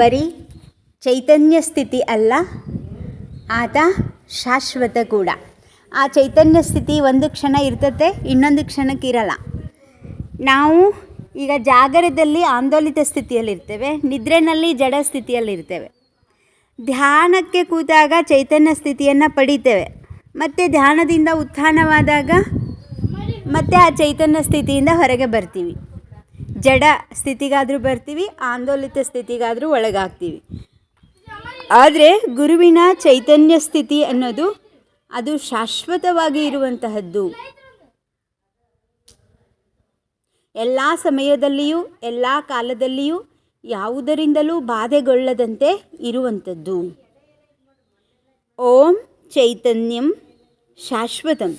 ಬರೀ ಚೈತನ್ಯ ಸ್ಥಿತಿ ಅಲ್ಲ, ಆತ ಶಾಶ್ವತ ಕೂಡ. ಆ ಚೈತನ್ಯ ಸ್ಥಿತಿ ಒಂದು ಕ್ಷಣ ಇರ್ತತೆ, ಇನ್ನೊಂದು ಕ್ಷಣಕ್ಕೆ ಇರಲ್ಲ. ನಾವು ಈಗ ಜಾಗರದಲ್ಲಿ ಆಂದೋಲಿತ ಸ್ಥಿತಿಯಲ್ಲಿರ್ತೇವೆ, ನಿದ್ರೆನಲ್ಲಿ ಜಡ ಸ್ಥಿತಿಯಲ್ಲಿರ್ತೇವೆ. ಧ್ಯಾನಕ್ಕೆ ಕೂತಾಗ ಚೈತನ್ಯ ಸ್ಥಿತಿಯನ್ನು ಪಡಿತೇವೆ. ಮತ್ತು ಧ್ಯಾನದಿಂದ ಉತ್ಥಾನವಾದಾಗ ಮತ್ತೆ ಆ ಚೈತನ್ಯ ಸ್ಥಿತಿಯಿಂದ ಹೊರಗೆ ಬರ್ತೀವಿ. ಜಡ ಸ್ಥಿತಿಗಾದರೂ ಬರ್ತೀವಿ, ಆಂದೋಲಿತ ಸ್ಥಿತಿಗಾದರೂ ಒಳಗಾಗ್ತೀವಿ. ಆದರೆ ಗುರುವಿನ ಚೈತನ್ಯ ಸ್ಥಿತಿ ಅನ್ನೋದು ಅದು ಶಾಶ್ವತವಾಗಿ ಇರುವಂತಹದ್ದು. ಎಲ್ಲ ಸಮಯದಲ್ಲಿಯೂ, ಎಲ್ಲ ಕಾಲದಲ್ಲಿಯೂ ಯಾವುದರಿಂದಲೂ ಬಾಧೆಗೊಳ್ಳದಂತೆ ಇರುವಂಥದ್ದು ಓಂ ಚೈತನ್ಯಂ ಶಾಶ್ವತಂ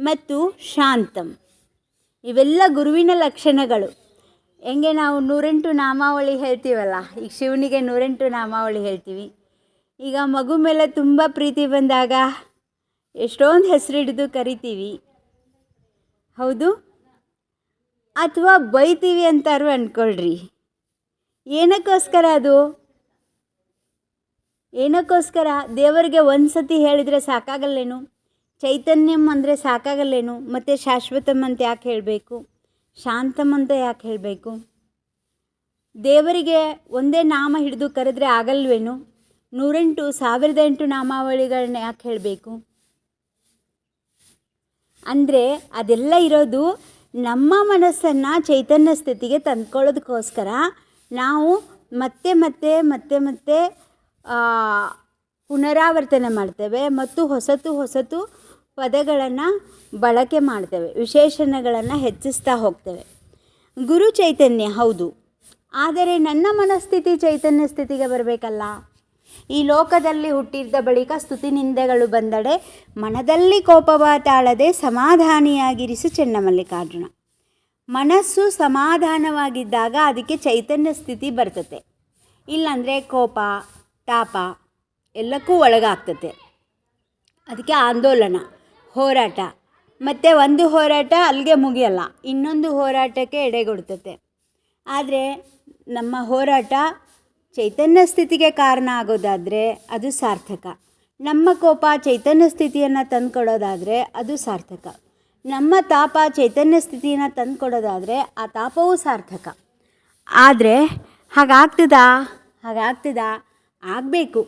ಮತ್ತು ಶಾಂತಂ. ಇವೆಲ್ಲ ಗುರುವಿನ ಲಕ್ಷಣಗಳು. ಹೆಂಗೆ ನಾವು ನೂರೆಂಟು ನಾಮಾವಳಿ ಹೇಳ್ತೀವಲ್ಲ, ಈಗ ಶಿವನಿಗೆ ನೂರೆಂಟು ನಾಮಾವಳಿ ಹೇಳ್ತೀವಿ. ಈಗ ಮಗು ಮೇಲೆ ತುಂಬ ಪ್ರೀತಿ ಬಂದಾಗ ಎಷ್ಟೊಂದು ಹೆಸರಿಡಿದು ಕರಿತೀವಿ. ಹೌದು? ಅಥವಾ ಬೈತೀವಿ ಅಂತಾರು ಅಂದ್ಕೊಳ್ರಿ ಏನಕ್ಕೋಸ್ಕರ ಅದು? ಏನಕ್ಕೋಸ್ಕರ? ದೇವರಿಗೆ ಒಂದು ಸತಿ ಹೇಳಿದರೆ ಸಾಕಾಗಲ್ಲೇನು? ಚೈತನ್ಯಂ ಅಂದರೆ ಸಾಕಾಗಲ್ಲೇನು? ಮತ್ತು ಶಾಶ್ವತಂ ಅಂತ ಯಾಕೆ ಹೇಳಬೇಕು? ಶಾಂತಂ ಅಂತ ಯಾಕೆ ಹೇಳಬೇಕು? ದೇವರಿಗೆ ಒಂದೇ ನಾಮ ಹಿಡಿದು ಕರೆದ್ರೆ ಆಗಲ್ವೇನು? ನೂರೆಂಟು ಸಾವಿರದ ಎಂಟು ನಾಮಾವಳಿಗಳನ್ನ ಯಾಕೆ ಹೇಳಬೇಕು? ಅಂದರೆ ಅದೆಲ್ಲ ಇರೋದು ನಮ್ಮ ಮನಸ್ಸನ್ನು ಚೈತನ್ಯ ಸ್ಥಿತಿಗೆ ತಂದ್ಕೊಳ್ಳೋದಕ್ಕೋಸ್ಕರ ನಾವು ಮತ್ತೆ ಮತ್ತೆ ಮತ್ತೆ ಮತ್ತೆ ಪುನರಾವರ್ತನೆ ಮಾಡ್ತೇವೆ ಮತ್ತು ಹೊಸತು ಹೊಸತು ಪದಗಳನ್ನು ಬಳಕೆ ಮಾಡ್ತೇವೆ, ವಿಶೇಷಣಗಳನ್ನು ಹೆಚ್ಚಿಸ್ತಾ ಹೋಗ್ತೇವೆ. ಗುರು ಚೈತನ್ಯ ಹೌದು. ಆದರೆ ನನ್ನ ಮನಸ್ಥಿತಿ ಚೈತನ್ಯ ಸ್ಥಿತಿಗೆ ಬರಬೇಕಲ್ಲ? ಈ ಲೋಕದಲ್ಲಿ ಹುಟ್ಟಿದ್ದ ಬಳಿಕ ಸ್ತುತಿ ನಿಂದೆಗಳು ಬಂದಡೆ ಮನದಲ್ಲಿ ಕೋಪವ ತಾಳದೆ ಸಮಾಧಾನಿಯಾಗಿರಿಸು ಚೆನ್ನಮಲ್ಲಿಕಾರ್ಜುನ. ಮನಸ್ಸು ಸಮಾಧಾನವಾಗಿದ್ದಾಗ ಅದಕ್ಕೆ ಚೈತನ್ಯ ಸ್ಥಿತಿ ಬರ್ತತೆ. ಇಲ್ಲಾಂದರೆ ಕೋಪ, ತಾಪ ಎಲ್ಲಕ್ಕೂ ಒಳಗಾಗ್ತತೆ. ಅದಕ್ಕೆ ಆಂದೋಲನ. ಹೋರಾಟ. ಮತ್ತು ಒಂದು ಹೋರಾಟ ಅಲ್ಲಿಗೆ ಮುಗಿಯಲ್ಲ, ಇನ್ನೊಂದು ಹೋರಾಟಕ್ಕೆ ಎಡೆಗೊಡ್ತತೆ ಆದರೆ ನಮ್ಮ ಹೋರಾಟ ಚೈತನ್ಯ ಸ್ಥಿತಿಗೆ ಕಾರಣ ಆಗೋದಾದರೆ ಅದು ಸಾರ್ಥಕ. ನಮ್ಮ ಕೋಪ ಚೈತನ್ಯ ಸ್ಥಿತಿಯನ್ನು ತಂದುಕೊಡೋದಾದರೆ ಅದು ಸಾರ್ಥಕ. ನಮ್ಮ ತಾಪ ಚೈತನ್ಯ ಸ್ಥಿತಿಯನ್ನು ತಂದುಕೊಡೋದಾದರೆ ಆ ತಾಪವೂ ಸಾರ್ಥಕ. ಆದರೆ ಹಾಗಾಗ್ತದಾ? ಹಾಗಾಗ್ತದಾ? ಆಗಬೇಕು.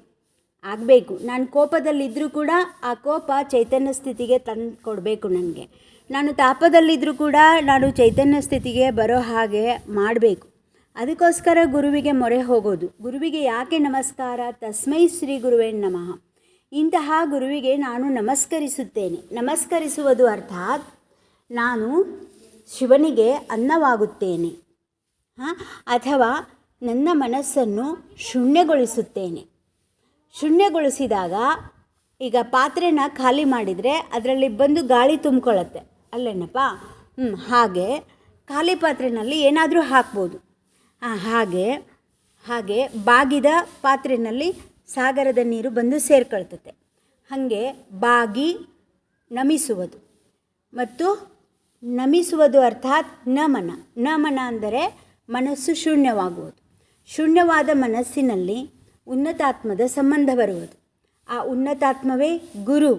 ಆಗಬೇಕು. ನಾನು ಕೋಪದಲ್ಲಿದ್ದರೂ ಕೂಡ ಆ ಕೋಪ ಚೈತನ್ಯ ಸ್ಥಿತಿಗೆ ತಂದು ಕೊಡಬೇಕು ನನಗೆ. ನಾನು ತಾಪದಲ್ಲಿದ್ದರೂ ಕೂಡ ನಾನು ಚೈತನ್ಯ ಸ್ಥಿತಿಗೆ ಬರೋ ಹಾಗೆ ಮಾಡಬೇಕು. ಅದಕ್ಕೋಸ್ಕರ ಗುರುವಿಗೆ ಮೊರೆ ಹೋಗೋದು. ಗುರುವಿಗೆ ಯಾಕೆ ನಮಸ್ಕಾರ? ತಸ್ಮೈ ಶ್ರೀ ಗುರುವೇ ನಮಃ. ಇಂತಹ ಗುರುವಿಗೆ ನಾನು ನಮಸ್ಕರಿಸುತ್ತೇನೆ. ನಮಸ್ಕರಿಸುವುದು ಅರ್ಥಾತ್ ನಾನು ಶಿವನಿಗೆ ಅನ್ನವಾಗುತ್ತೇನೆ. ಹಾಂ? ಅಥವಾ ನನ್ನ ಮನಸ್ಸನ್ನು ಶೂನ್ಯಗೊಳಿಸುತ್ತೇನೆ. ಶೂನ್ಯಗೊಳಿಸಿದಾಗ ಈಗ ಪಾತ್ರೆನ ಖಾಲಿ ಮಾಡಿದರೆ ಅದರಲ್ಲಿ ಬಂದು ಗಾಳಿ ತುಂಬ್ಕೊಳ್ಳುತ್ತೆ. ಅಲ್ಲೇನಪ್ಪ? ಹ್ಞೂ ಹಾಗೆ ಖಾಲಿ ಪಾತ್ರೆನಲ್ಲಿ ಏನಾದರೂ ಹಾಕ್ಬೋದು. ಹಾಗೆ ಹಾಗೆ ಬಾಗಿದ ಪಾತ್ರೆಯಲ್ಲಿ ಸಾಗರದ ನೀರು ಬಂದು ಸೇರ್ಕೊಳ್ತತೆ. ಹಾಗೆ ಬಾಗಿ ನಮಿಸುವುದು. ಮತ್ತು ನಮಿಸುವುದು ಅರ್ಥಾತ್ ನಮನ. ನಮನ ಅಂದರೆ ಮನಸ್ಸು ಶೂನ್ಯವಾಗುವುದು. ಶೂನ್ಯವಾದ ಮನಸ್ಸಿನಲ್ಲಿ ಉನ್ನತಾತ್ಮದ ಸಂಬಂಧ ಬರುವುದು. ಆ ಉನ್ನತಾತ್ಮವೇ ಗುರು.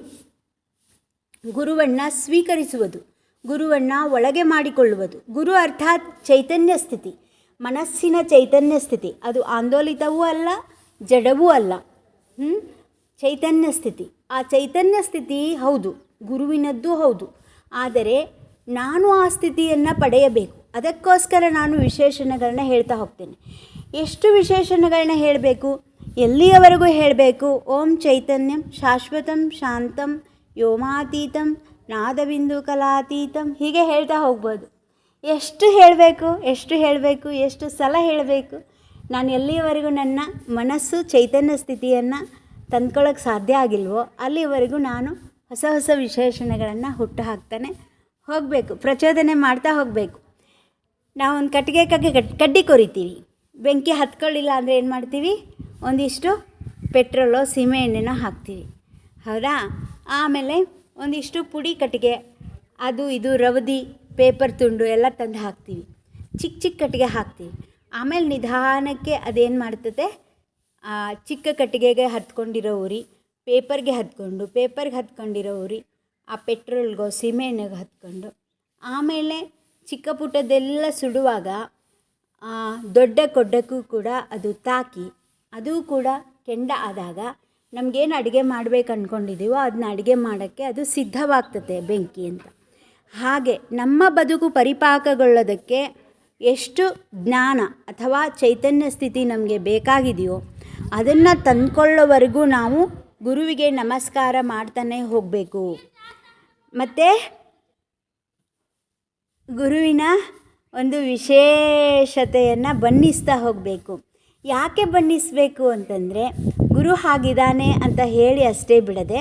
ಗುರುವನ್ನು ಸ್ವೀಕರಿಸುವುದು. ಗುರುವನ್ನು ಒಳಗೆ ಮಾಡಿಕೊಳ್ಳುವುದು. ಗುರು ಅರ್ಥಾತ್ ಚೈತನ್ಯ ಸ್ಥಿತಿ. ಮನಸ್ಸಿನ ಚೈತನ್ಯ ಸ್ಥಿತಿ. ಅದು ಆಂದೋಲಿತವೂ ಅಲ್ಲ, ಜಡವೂ ಅಲ್ಲ. ಚೈತನ್ಯ ಸ್ಥಿತಿ. ಆ ಚೈತನ್ಯ ಸ್ಥಿತಿ ಹೌದು, ಗುರುವಿನದ್ದು ಹೌದು. ಆದರೆ ನಾನು ಆ ಸ್ಥಿತಿಯನ್ನು ಪಡೆಯಬೇಕು. ಅದಕ್ಕೋಸ್ಕರ ನಾನು ವಿಶೇಷಣಗಳನ್ನ ಹೇಳ್ತಾ ಹೋಗ್ತೇನೆ. ಎಷ್ಟು ವಿಶೇಷಣಗಳನ್ನ ಹೇಳಬೇಕು? ಎಲ್ಲಿಯವರೆಗೂ ಹೇಳಬೇಕು? ಓಂ ಚೈತನ್ಯಂ ಶಾಶ್ವತಂ ಶಾಂತಂ ವ್ಯೋಮಾತೀತಂ ನಾದಬಿಂದು ಕಲಾತೀತಂ. ಹೀಗೆ ಹೇಳ್ತಾ ಹೋಗ್ಬೋದು. ಎಷ್ಟು ಹೇಳಬೇಕು ಎಷ್ಟು ಹೇಳಬೇಕು, ಎಷ್ಟು ಸಲ ಹೇಳಬೇಕು? ನಾನು ಎಲ್ಲಿಯವರೆಗೂ ನನ್ನ ಮನಸ್ಸು ಚೈತನ್ಯ ಸ್ಥಿತಿಯನ್ನು ತಂದ್ಕೊಳ್ಳೋಕೆ ಸಾಧ್ಯ ಆಗಿಲ್ವೋ, ಅಲ್ಲಿವರೆಗೂ ನಾನು ಹೊಸ ಹೊಸ ವಿಶೇಷಣೆಗಳನ್ನು ಹುಟ್ಟು ಹಾಕ್ತಾನೆ ಹೋಗಬೇಕು, ಪ್ರಚೋದನೆ ಮಾಡ್ತಾ ಹೋಗಬೇಕು. ನಾವು ಒಂದು ಕಟ್ಟಿಗೆ ಕಗ್ಗೆ ಕಡ್ಡಿ ಕೊರಿತೀವಿ. ಬೆಂಕಿ ಹತ್ಕೊಳ್ಳಿಲ್ಲ ಅಂದರೆ ಏನು ಮಾಡ್ತೀವಿ ಒಂದಿಷ್ಟು ಪೆಟ್ರೋಲು, ಸೀಮೆ ಎಣ್ಣೆನ ಹಾಕ್ತೀವಿ. ಹೌದಾ? ಆಮೇಲೆ ಒಂದಿಷ್ಟು ಪುಡಿ ಕಟ್ಟಿಗೆ, ಅದು ಇದು ರವದಿ, ಪೇಪರ್ ತುಂಡು ಎಲ್ಲ ತಂದು ಹಾಕ್ತೀವಿ. ಚಿಕ್ಕ ಚಿಕ್ಕ ಕಟ್ಟಿಗೆ ಹಾಕ್ತೀವಿ. ಆಮೇಲೆ ನಿಧಾನಕ್ಕೆ ಅದೇನು ಮಾಡ್ತದೆ ಚಿಕ್ಕ ಕಟ್ಟಿಗೆಗೆ ಹತ್ಕೊಂಡಿರೋ ಉರಿ, ಪೇಪರ್ಗೆ ಹತ್ಕೊಂಡು, ಪೇಪರ್ಗೆ ಹತ್ಕೊಂಡಿರೋ ಉರಿ, ಆ ಪೆಟ್ರೋಲ್ಗೋ ಸೀಮೆಎಣ್ಣೆಗೆ ಹತ್ಕೊಂಡು, ಆಮೇಲೆ ಚಿಕ್ಕ ಪುಟ್ಟದೆಲ್ಲ ಸುಡುವಾಗ ದೊಡ್ಡ ಕೊಡ್ಡಕ್ಕೂ ಕೂಡ ಅದು ತಾಕಿ ಅದು ಕೂಡ ಕೆಂಡ ಆದಾಗ ನಮಗೇನು ಅಡುಗೆ ಮಾಡಬೇಕು ಅಂದ್ಕೊಂಡಿದ್ದೀವೋ ಅದನ್ನ ಅಡುಗೆ ಮಾಡೋಕ್ಕೆ ಅದು ಸಿದ್ಧವಾಗ್ತದೆ ಬೆಂಕಿ ಅಂತ. ಹಾಗೆ ನಮ್ಮ ಬದುಕು ಪರಿಪಾಕಗೊಳ್ಳೋದಕ್ಕೆ ಎಷ್ಟು ಜ್ಞಾನ ಅಥವಾ ಚೈತನ್ಯ ಸ್ಥಿತಿ ನಮಗೆ ಬೇಕಾಗಿದೆಯೋ ಅದನ್ನು ತಂದ್ಕೊಳ್ಳೋವರೆಗೂ ನಾವು ಗುರುವಿಗೆ ನಮಸ್ಕಾರ ಮಾಡ್ತಾನೆ ಹೋಗಬೇಕು. ಮತ್ತು ಗುರುವಿನ ಒಂದು ವಿಶೇಷತೆಯನ್ನು ಬಣ್ಣಿಸ್ತಾ ಹೋಗಬೇಕು. ಯಾಕೆ ಬಣ್ಣಿಸಬೇಕು ಅಂತಂದರೆ ಗುರು ಹಾಗಿದ್ದಾನೆ ಅಂತ ಹೇಳಿ ಅಷ್ಟೇ ಬಿಡದೆ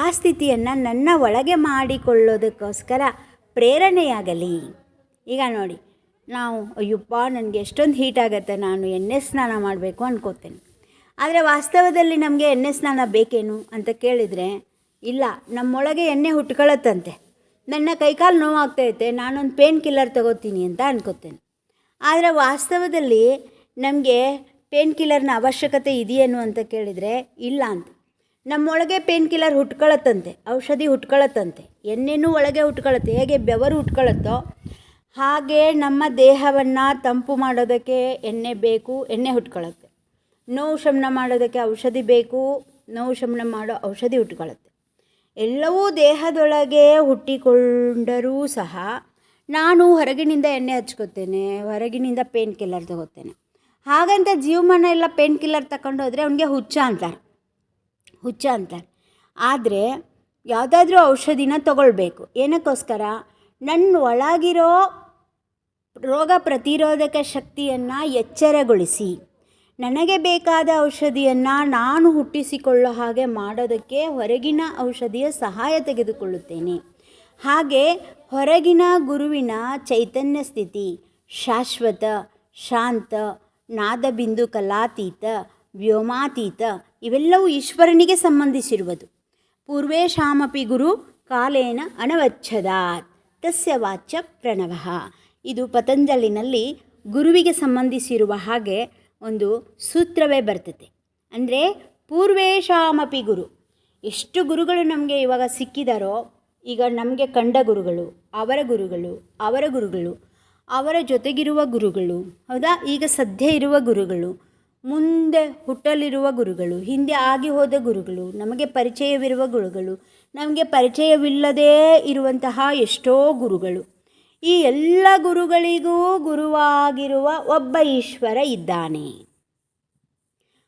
ಆ ಸ್ಥಿತಿಯನ್ನು ನನ್ನ ಒಳಗೆ ಮಾಡಿಕೊಳ್ಳೋದಕ್ಕೋಸ್ಕರ ಪ್ರೇರಣೆಯಾಗಲಿ. ಈಗ ನೋಡಿ, ನಾವು ಅಯ್ಯಪ್ಪ, ನನಗೆ ಎಷ್ಟೊಂದು ಹೀಟ್ ಆಗುತ್ತೆ, ನಾನು ಎಣ್ಣೆ ಸ್ನಾನ ಮಾಡಬೇಕು ಅನ್ಕೋತೇನೆ. ಆದರೆ ವಾಸ್ತವದಲ್ಲಿ ನಮಗೆ ಎಣ್ಣೆ ಸ್ನಾನ ಬೇಕೇನು ಅಂತ ಕೇಳಿದರೆ, ಇಲ್ಲ, ನಮ್ಮೊಳಗೆ ಎಣ್ಣೆ ಹುಟ್ಕೊಳ್ಳುತ್ತಂತೆ ನನ್ನ ಕೈಕಾಲು ನೋವಾಗ್ತೈತೆ ನಾನೊಂದು ಪೇನ್ ಕಿಲ್ಲರ್ ತಗೋತೀನಿ ಅಂತ ಅನ್ಕೋತೇನೆ. ಆದರೆ ವಾಸ್ತವದಲ್ಲಿ ನಮಗೆ ಪೇನ್ ಕಿಲ್ಲರ್ನ ಅವಶ್ಯಕತೆ ಇದೆಯೇನು ಅಂತ ಕೇಳಿದರೆ, ಇಲ್ಲ ಅಂತ. ನಮ್ಮೊಳಗೆ ಪೇನ್ ಕಿಲ್ಲರ್ ಹುಟ್ಕೊಳತ್ತಂತೆ, ಔಷಧಿ ಹುಟ್ಕೊಳತ್ತಂತೆ. ಎಣ್ಣೆನೂ ಒಳಗೆ ಹುಟ್ಕೊಳ್ಳುತ್ತೆ ಹೇಗೆ ಬೆವರು ಹುಟ್ಕೊಳ್ಳುತ್ತೋ ಹಾಗೆ ನಮ್ಮ ದೇಹವನ್ನು ತಂಪು ಮಾಡೋದಕ್ಕೆ ಎಣ್ಣೆ ಬೇಕು, ಎಣ್ಣೆ ಹುಟ್ಕೊಳ್ಳುತ್ತೆ ನೋವು ಶಮನ ಮಾಡೋದಕ್ಕೆ ಔಷಧಿ ಬೇಕು, ನೋವು ಶಮನ ಮಾಡೋ ಔಷಧಿ ಹುಟ್ಕೊಳ್ಳುತ್ತೆ ಎಲ್ಲವೂ ದೇಹದೊಳಗೆ ಹುಟ್ಟಿಕೊಂಡರೂ ಸಹ ನಾನು ಹೊರಗಿನಿಂದ ಎಣ್ಣೆ ಹಚ್ಕೋತೇನೆ ಹೊರಗಿನಿಂದ ಪೇನ್ ಕಿಲ್ಲರ್ ತಗೋತೇನೆ ಹಾಗಂತ ಜೀವಮಾನ ಎಲ್ಲ ಪೇನ್ ಕಿಲ್ಲರ್ ತಗೊಂಡು ಹೋದರೆ ಅವನಿಗೆ ಹುಚ್ಚ ಅಂತಾರೆ. ಹುಚ್ಚ ಅಂತಾರೆ. ಆದರೆ ಯಾವುದಾದ್ರೂ ಔಷಧಿನ ತಗೊಳ್ಬೇಕು. ಏನಕ್ಕೋಸ್ಕರ? ನನ್ನ ಒಳಗಿರೋ ರೋಗ ಪ್ರತಿರೋಧಕ ಶಕ್ತಿಯನ್ನು ಎಚ್ಚರಗೊಳಿಸಿ. ನನಗೆ ಬೇಕಾದ ಔಷಧಿಯನ್ನು ನಾನು ಹುಟ್ಟಿಸಿಕೊಳ್ಳೋ ಹಾಗೆ ಮಾಡೋದಕ್ಕೆ ಹೊರಗಿನ ಔಷಧಿಯ ಸಹಾಯ ತೆಗೆದುಕೊಳ್ಳುತ್ತೇನೆ. ಹಾಗೆ ಹೊರಗಿನ ಗುರುವಿನ ಚೈತನ್ಯ ಸ್ಥಿತಿ ಶಾಶ್ವತ, ಶಾಂತ ನಾದಬಿಂದು ಕಲಾತೀತ, ವ್ಯೋಮಾತೀತ ಇವೆಲ್ಲವೂ ಈಶ್ವರನಿಗೆ ಸಂಬಂಧಿಸಿರುವುದು. ಪೂರ್ವೇಶಾಮಪಿ ಗುರು ಕಾಲೇನ ಅನವಚ್ಛದಾತ್ ತಸ್ಯ ವಾಚ್ಯ ಪ್ರಣವ. ಇದು ಪತಂಜಲಿನಲ್ಲಿ ಗುರುವಿಗೆ ಸಂಬಂಧಿಸಿರುವ ಹಾಗೆ ಒಂದು ಸೂತ್ರವೇ ಬರ್ತದೆ. ಅಂದರೆ ಪೂರ್ವೇಶಾಮಪಿ ಗುರು. ಎಷ್ಟು ಗುರುಗಳು ನಮಗೆ ಇವಾಗ ಸಿಕ್ಕಿದಾರೋ, ಈಗ ನಮಗೆ ಕಂಡ ಗುರುಗಳು, ಅವರ ಗುರುಗಳು ಅವರ ಗುರುಗಳು ಅವರ ಜೊತೆಗಿರುವ ಗುರುಗಳು. ಹೌದಾ? ಈಗ ಸದ್ಯ ಇರುವ ಗುರುಗಳು. ಮುಂದೆ ಹುಟ್ಟಲಿರುವ ಗುರುಗಳು. ಹಿಂದೆ ಆಗಿ ಹೋದ ಗುರುಗಳು. ನಮಗೆ ಪರಿಚಯವಿರುವ ಗುರುಗಳು. ನಮಗೆ ಪರಿಚಯವಿಲ್ಲದೇ ಇರುವಂತಹ ಎಷ್ಟೋ ಗುರುಗಳು. ಈ ಎಲ್ಲ ಗುರುಗಳಿಗೂ ಗುರುವಾಗಿರುವ ಒಬ್ಬ ಈಶ್ವರ ಇದ್ದಾನೆ.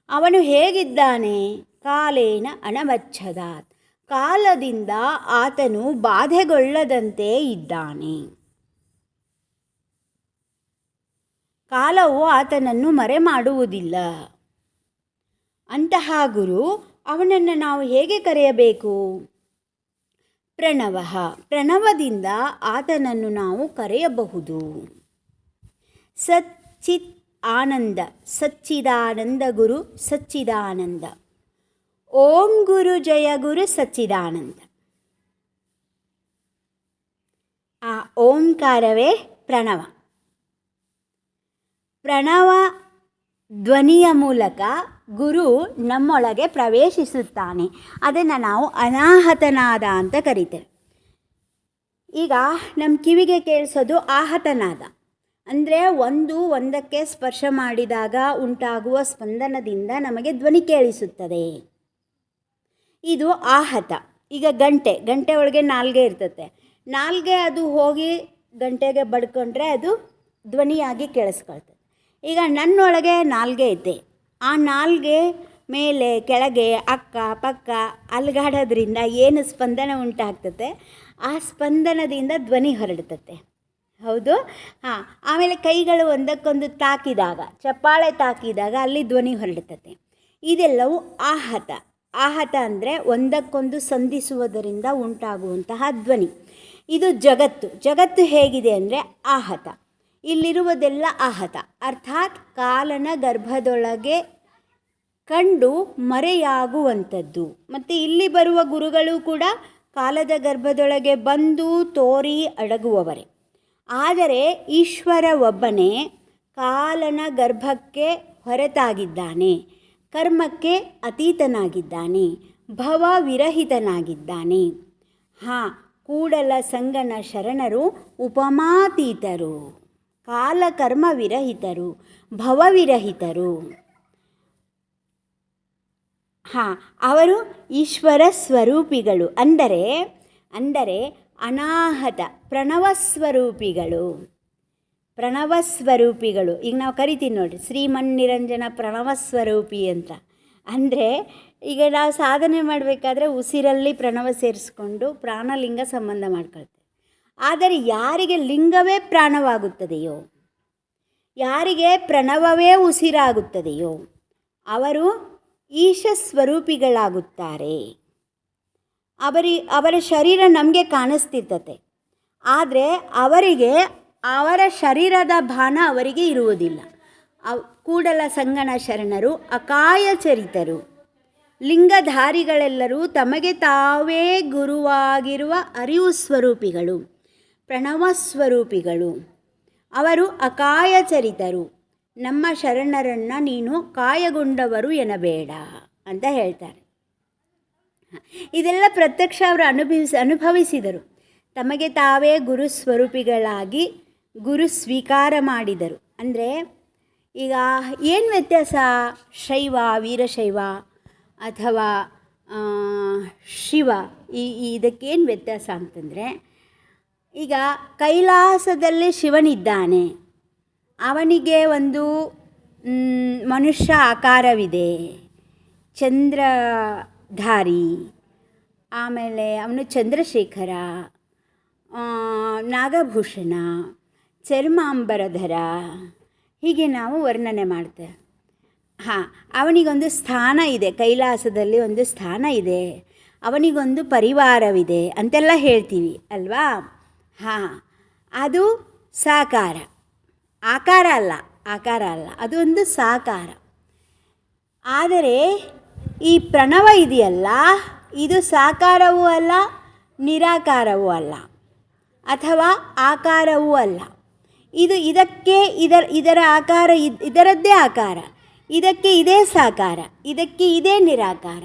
ಅವನು ಹೇಗಿದ್ದಾನೆ? ಕಾಲೇನ ಅಣಮಚ್ಚದಾತ್ ಕಾಲದಿಂದ ಆತನು ಬಾಧೆಗೊಳ್ಳದಂತೆ ಇದ್ದಾನೆ. ಕಾಲವು ಆತನನ್ನು ಮರೆ ಮಾಡುವುದಿಲ್ಲ ಅಂತಹ ಗುರು ಅವನನ್ನು ನಾವು ಹೇಗೆ ಕರೆಯಬೇಕು? ಪ್ರಣವ. ಪ್ರಣವದಿಂದ ಆತನನ್ನು ನಾವು ಕರೆಯಬಹುದು. ಸಚ್ಚಿತ್ ಆನಂದ. ಸಚ್ಚಿದಾನಂದ ಗುರು ಸಚ್ಚಿದಾನಂದ. ಓಂ ಗುರು ಜಯ ಗುರು ಸಚ್ಚಿದಾನಂದ. ಆ ಓಂಕಾರವೇ ಪ್ರಣವ. ಪ್ರಣವ ಧ್ವನಿಯ ಮೂಲಕ ಗುರು ನಮ್ಮೊಳಗೆ ಪ್ರವೇಶಿಸುತ್ತಾನೆ. ಅದನ್ನು ನಾವು ಅನಾಹತನಾದ ಅಂತ ಕರಿತೇವೆ. ಈಗ ನಮ್ಮ ಕಿವಿಗೆ ಕೇಳಿಸೋದು ಆಹತನಾದ. ಅಂದರೆ ಒಂದು ಒಂದಕ್ಕೆ ಸ್ಪರ್ಶ ಮಾಡಿದಾಗ ಉಂಟಾಗುವ ಸ್ಪಂದನದಿಂದ ನಮಗೆ ಧ್ವನಿ ಕೇಳಿಸುತ್ತದೆ. ಇದು ಆಹತ. ಈಗ ಗಂಟೆ. ಗಂಟೆ ಒಳಗೆ ನಾಲ್ಗೆ ಇರ್ತತೆ. ನಾಲ್ಗೆ ಅದು ಹೋಗಿ ಗಂಟೆಗೆ ಬಡ್ಕೊಂಡ್ರೆ ಅದು ಧ್ವನಿಯಾಗಿ ಕೇಳಿಸ್ಕೊಳ್ತದೆ. ಈಗ ನನ್ನೊಳಗೆ ನಾಲ್ಗೆ ಐತೆ ಆ ನಾಲ್ಗೆ ಮೇಲೆ ಕೆಳಗೆ ಅಕ್ಕ, ಪಕ್ಕ ಅಲ್ಗಾಡೋದ್ರಿಂದ ಏನು ಸ್ಪಂದನ ಉಂಟಾಗ್ತತೆ ಆ ಸ್ಪಂದನದಿಂದ ಧ್ವನಿ ಹೊರಡ್ತತೆ ಹೌದು? ಹಾಂ, ಆಮೇಲೆ ಕೈಗಳು ಒಂದಕ್ಕೊಂದು ತಾಕಿದಾಗ, ಚಪ್ಪಾಳೆ ತಾಕಿದಾಗ ಅಲ್ಲಿ ಧ್ವನಿ ಹೊರಡ್ತತೆ ಇದೆಲ್ಲವೂ ಆಹತ. ಆಹತ ಅಂದರೆ ಒಂದಕ್ಕೊಂದು ಸಂಧಿಸುವುದರಿಂದ ಉಂಟಾಗುವಂತಹ ಧ್ವನಿ. ಇದು ಜಗತ್ತು. ಜಗತ್ತು ಹೇಗಿದೆ ಅಂದರೆ ಆಹತ. ಇಲ್ಲಿರುವುದೆಲ್ಲ ಆಹತ ಅರ್ಥಾತ್ ಕಾಲನ ಗರ್ಭದೊಳಗೆ ಕಂಡು ಮರೆಯಾಗುವಂಥದ್ದು. ಮತ್ತು ಇಲ್ಲಿ ಬರುವ ಗುರುಗಳು ಕೂಡ ಕಾಲದ ಗರ್ಭದೊಳಗೆ ಬಂದು ತೋರಿ ಅಡಗುವವರೇ. ಆದರೆ ಈಶ್ವರ ಒಬ್ಬನೇ ಕಾಲನ ಗರ್ಭಕ್ಕೆ ಹೊರತಾಗಿದ್ದಾನೆ. ಕರ್ಮಕ್ಕೆ ಅತೀತನಾಗಿದ್ದಾನೆ. ಭವ ವಿರಹಿತನಾಗಿದ್ದಾನೆ ಹಾಂ, ಕೂಡಲ ಸಂಗನ ಶರಣರು ಉಪಮಾತೀತರು. ಕಾಲಕರ್ಮ ವಿರಹಿತರು ಭವವಿರಹಿತರು. ಹಾಂ, ಅವರು ಈಶ್ವರ ಸ್ವರೂಪಿಗಳು. ಅಂದರೆ ಅಂದರೆ ಅನಾಹತ, ಪ್ರಣವ ಸ್ವರೂಪಿಗಳು. ಪ್ರಣವ ಸ್ವರೂಪಿಗಳು. ಈಗ ನಾವು ಕರಿತೀವಿ ನೋಡಿ ಶ್ರೀಮನ್ನಿರಂಜನ ಪ್ರಣವ ಸ್ವರೂಪಿ ಅಂತ. ಅಂದರೆ, ಈಗ ನಾವು ಸಾಧನೆ ಮಾಡಬೇಕಾದ್ರೆ ಉಸಿರಲ್ಲಿ ಪ್ರಣವ ಸೇರಿಸ್ಕೊಂಡು ಪ್ರಾಣಲಿಂಗ ಸಂಬಂಧ ಮಾಡ್ಕೊಳ್ತೇವೆ. ಆದರೆ ಯಾರಿಗೆ ಲಿಂಗವೇ ಪ್ರಾಣವಾಗುತ್ತದೆಯೋ, ಯಾರಿಗೆ ಪ್ರಣವವೇ ಉಸಿರಾಗುತ್ತದೆಯೋ, ಅವರು ಈಶ ಸ್ವರೂಪಿಗಳಾಗುತ್ತಾರೆ ಅವರಿ, ಅವರ ಶರೀರ ನಮಗೆ ಕಾಣಿಸ್ತಿರ್ತತೆ, ಆದರೆ ಅವರಿಗೆ, ಅವರ ಶರೀರದ ಭಾನ ಅವರಿಗೆ ಇರುವುದಿಲ್ಲ. ಕೂಡಲ ಸಂಗಣ ಶರಣರು, ಅಕಾಯ ಚರಿತರು, ಲಿಂಗಧಾರಿಗಳೆಲ್ಲರೂ ತಮಗೆ ತಾವೇ ಗುರುವಾಗಿರುವ ಅರಿವು ಸ್ವರೂಪಿಗಳು. ಪ್ರಣವ ಸ್ವರೂಪಿಗಳು ಅವರು ಅಕಾಯಚರಿತರು. ನಮ್ಮ ಶರಣರನ್ನು ನೀನು ಕಾಯಗೊಂಡವರು ಎನ್ನಬೇಡ ಅಂತ ಹೇಳ್ತಾರೆ. ಇದೆಲ್ಲ ಪ್ರತ್ಯಕ್ಷ ಅವರು ಅನುಭವಿಸಿ, ಅನುಭವಿಸಿದರು. ತಮಗೆ ತಾವೇ ಗುರು ಸ್ವರೂಪಿಗಳಾಗಿ ಗುರು ಸ್ವೀಕಾರ ಮಾಡಿದರು. ಅಂದರೆ ಈಗ ಏನು ವ್ಯತ್ಯಾಸ? ಶೈವ ವೀರಶೈವ ಅಥವಾ ಶಿವ ಈ ಇದಕ್ಕೇನು ವ್ಯತ್ಯಾಸ ಅಂತಂದರೆ ಈಗ ಕೈಲಾಸದಲ್ಲಿ ಶಿವನಿದ್ದಾನೆ. ಅವನಿಗೆ ಒಂದು ಮನುಷ್ಯ ಆಕಾರವಿದೆ. ಚಂದ್ರಧಾರಿ, ಆಮೇಲೆ ಅವನು ಚಂದ್ರಶೇಖರ ನಾಗಭೂಷಣ, ಚರ್ಮಾಂಬರಧರ, ಹೀಗೆ ನಾವು ವರ್ಣನೆ ಮಾಡ್ತೇವೆ. ಹಾಂ, ಅವನಿಗೊಂದು ಸ್ಥಾನ ಇದೆ, ಕೈಲಾಸದಲ್ಲಿ ಒಂದು ಸ್ಥಾನ ಇದೆ. ಅವನಿಗೊಂದು ಪರಿವಾರವಿದೆ ಅಂತೆಲ್ಲ ಹೇಳ್ತೀವಿ, ಅಲ್ವಾ? ಹಾಂ, ಅದು ಸಾಕಾರ. ಆಕಾರ ಅಲ್ಲ ಆಕಾರ ಅಲ್ಲ, ಅದು ಒಂದು ಸಾಕಾರ. ಆದರೆ ಈ ಪ್ರಣವ ಇದೆಯಲ್ಲ, ಇದು ಸಾಕಾರವೂ ಅಲ್ಲ, ನಿರಾಕಾರವೂ ಅಲ್ಲ, ಅಥವಾ ಆಕಾರವೂ ಅಲ್ಲ. ಇದು ಇದಕ್ಕೆ ಇದರ ಇದರ ಆಕಾರ ಇದ್- ಇದರದ್ದೇ ಆಕಾರ. ಇದಕ್ಕೆ ಇದೇ ಸಾಕಾರ, ಇದಕ್ಕೆ ಇದೇ ನಿರಾಕಾರ.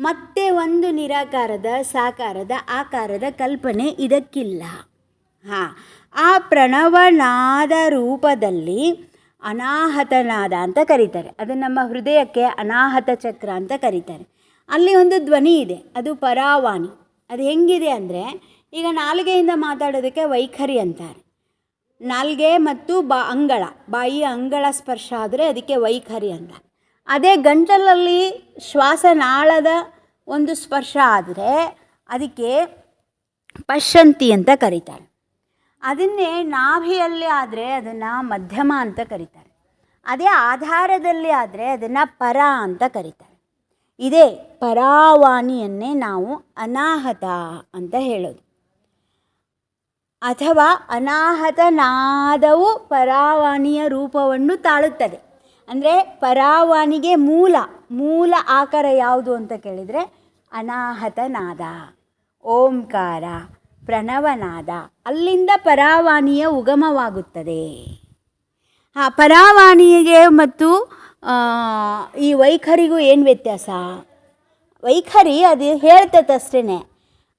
ಮತ್ತೆ ಒಂದು ನಿರಾಕಾರದ, ಸಾಕಾರದ, ಆಕಾರದ ಕಲ್ಪನೆ ಇದಕ್ಕಿಲ್ಲ. ಹಾಂ. ಆ ಪ್ರಣವನಾದ ರೂಪದಲ್ಲಿ ಅನಾಹತನಾದ ಅಂತ ಕರೀತಾರೆ. ಅದು ನಮ್ಮ ಹೃದಯಕ್ಕೆ ಅನಾಹತ ಚಕ್ರ ಅಂತ ಕರೀತಾರೆ. ಅಲ್ಲಿ ಒಂದು ಧ್ವನಿ ಇದೆ. ಅದು ಪರಾವಾಣಿ. ಅದು ಹೆಂಗಿದೆ ಅಂದರೆ, ಈಗ ನಾಲ್ಗೆಯಿಂದ ಮಾತಾಡೋದಕ್ಕೆ ವೈಖರಿ ಅಂತಾರೆ. ನಾಲ್ಗೆ ಮತ್ತು ಬಾ ಅಂಗಳ, ಬಾಯಿಯ ಅಂಗಳ ಸ್ಪರ್ಶ ಆದರೆ ಅದಕ್ಕೆ ವೈಖರಿ ಅಂತ. ಅದೇ ಗಂಟಲಲ್ಲಿ ಶ್ವಾಸನಾಳದ ಒಂದು ಸ್ಪರ್ಶ ಆದರೆ ಅದಕ್ಕೆ ಪಶ್ಯಂತಿ ಅಂತ ಕರೀತಾರೆ. ಅದನ್ನೇ ನಾಭಿಯಲ್ಲಿ ಆದರೆ ಅದನ್ನು ಮಧ್ಯಮ ಅಂತ ಕರೀತಾರೆ. ಅದೇ ಆಧಾರದಲ್ಲಿ ಆದರೆ ಅದನ್ನು ಪರ ಅಂತ ಕರೀತಾರೆ. ಇದೇ ಪರಾವಾಣಿಯನ್ನೇ ನಾವು ಅನಾಹತ ಅಂತ ಹೇಳೋದು. ಅಥವಾ ಅನಾಹತನಾದವು ಪರಾವಾಣಿಯ ರೂಪವನ್ನು ತಾಳುತ್ತದೆ. ಅಂದರೆ ಪರಾವಾಣಿಗೆ ಮೂಲ ಮೂಲ ಆಕಾರ ಯಾವುದು ಅಂತ ಕೇಳಿದರೆ ಅನಾಹತನಾದ, ಓಂಕಾರ. ಪ್ರಣವನಾದ ಅಲ್ಲಿಂದ ಪರಾವಾನಿಯ ಉಗಮವಾಗುತ್ತದೆ. ಆ ಪರಾವಾನಿಗೆ ಮತ್ತು ಈ ವೈಖರಿಗೂ ಏನು ವ್ಯತ್ಯಾಸ? ವೈಖರಿ ಅದು ಹೇಳ್ತದಷ್ಟೇ